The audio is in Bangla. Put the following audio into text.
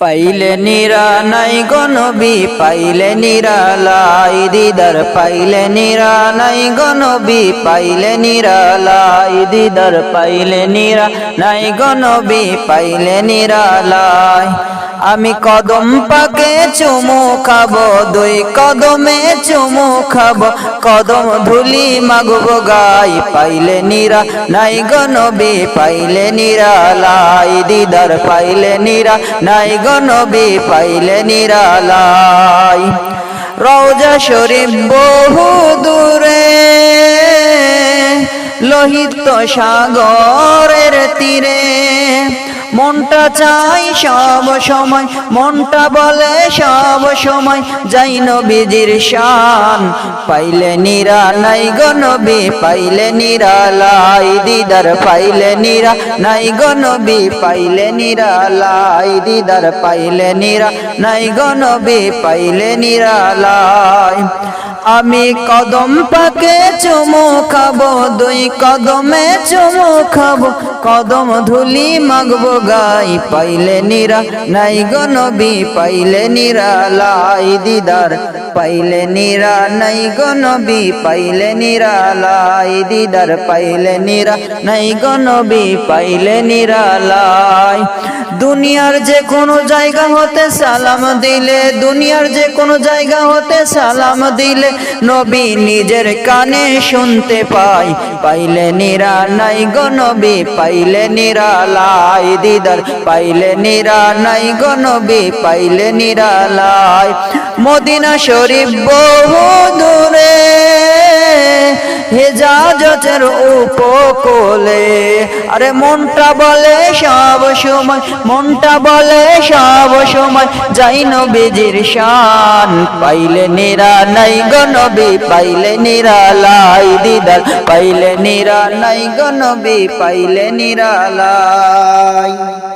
পাইলে নিরা নাই গনবি পাইলে নিরালাই দিদার পাইলে নিরা নাই গনবি পাইলে নিরালাই দিদার পাইলে নিরা নাই গনবি পাইলে নিরালাই আমি কদম পাকে চুমু খাব, দুই কদমে চুমু খাব। কদম ধুলি মাগব গাই, পাইলে নিরা নাই গনবি পাইলে নিরালাই দিদার পাইলে নিরা নাই গনবি পাইলে নিরালাই রওজা শরীফ বহু দূরে। লোহিত সাগরের তীরে। মনটা চাই সব সময়, মনটা বলে সব সময়, যাই নবীজির শান। পাইলে নিরা নাই গো নবী, পাইলে নিরা লাই দিদার, পাইলে নিরা নাই গো নবী, পাইলে নিরা লাই দিদার, পাইলে নিরা নাই গো নবী, পাইলে নিরা লাই। আমি কদম পাকে চুমু খাব, দুই কদমে চুমু খাব। কদম ধুলি মাগবো গাই পাইলে নিরা, নাই গো নবী, পাইলে নিরা লাই দিদার। পাইলে নিরা, নাই গো নবী, পাইলে নিরা লাই দিদার। পাইলে নিরা, নাই গো নবী, পাইলে নিরা লাই। দুনিয়ার যে কোনো জায়গা হতে সালাম দিলে, দুনিয়ার যে কোনো জায়গা হতে সালাম দিলে, নবী নিজের কানে শুনতে পাই। পাইলে নিরা নাই গো নবী, পাইলে নিরা লাই দিদার। পাইলে নিরা নাই গো নবী, পাইলে নিরা লাই। মদিনা শরীফ বহু দূরে। হেজাজতের উপকূলে। আরে মনটা বলে সব সময়, মনটা বলে সব সময়, যাই নবীজির শান। পাইলে নিরা নাই গো নবী, পাইলে নিরা লাই দিদার। পাইলে নিরা নাই গো নবী, পাইলে নিরা লাই।